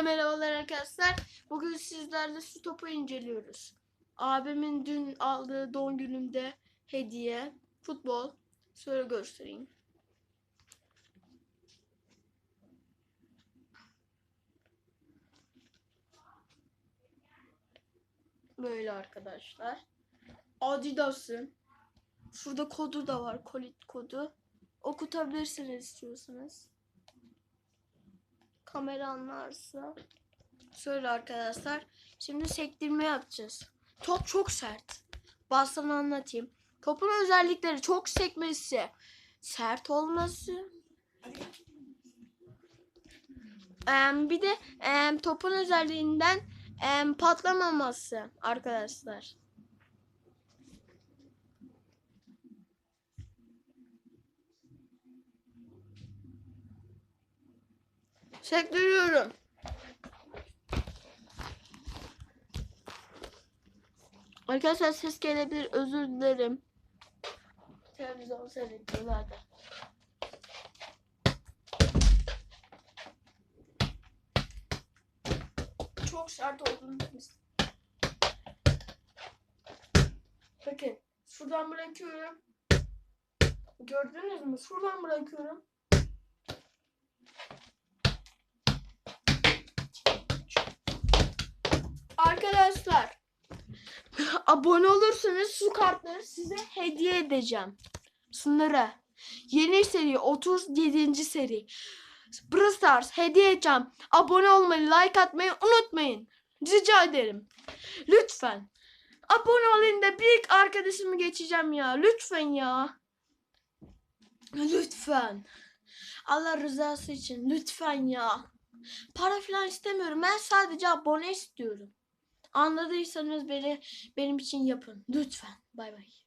Hepinize merhabalar arkadaşlar. Bugün sizlerle su topu inceliyoruz. Abimin dün aldığı doğum günümde hediye futbol. Şöyle göstereyim. Böyle arkadaşlar. Adidas'ın. Şurada kodu da var. Kolit kodu. Okutabilirsiniz istiyorsanız. Kamera anlarsa. Şöyle arkadaşlar. Şimdi sektirme yapacağız. Top çok sert. Bastan anlatayım. Topun özellikleri çok sekmesi, sert olması. Em, bir de topun özelliğinden em, patlamaması arkadaşlar. Sektiriyorum. Arkadaşlar ses gelebilir. Özür dilerim. Televizyon seyrediyorlar da. Çok sert olduğunu biliriz. Bakın. Şuradan bırakıyorum. Gördünüz mü? Şuradan bırakıyorum. Arkadaşlar abone olursanız su kartları size hediye edeceğim. Sınırı. Yeni seri 37. seri. Brawl Stars hediye edeceğim. Abone olmayı, like atmayı unutmayın. Rica ederim. Lütfen. Abone olun da bir arkadaşımı geçeceğim ya. Lütfen ya. Lütfen. Allah rızası için lütfen ya. Para falan istemiyorum. Ben sadece abone istiyorum. Anladıysanız beni benim için yapın. Lütfen. Bay bay.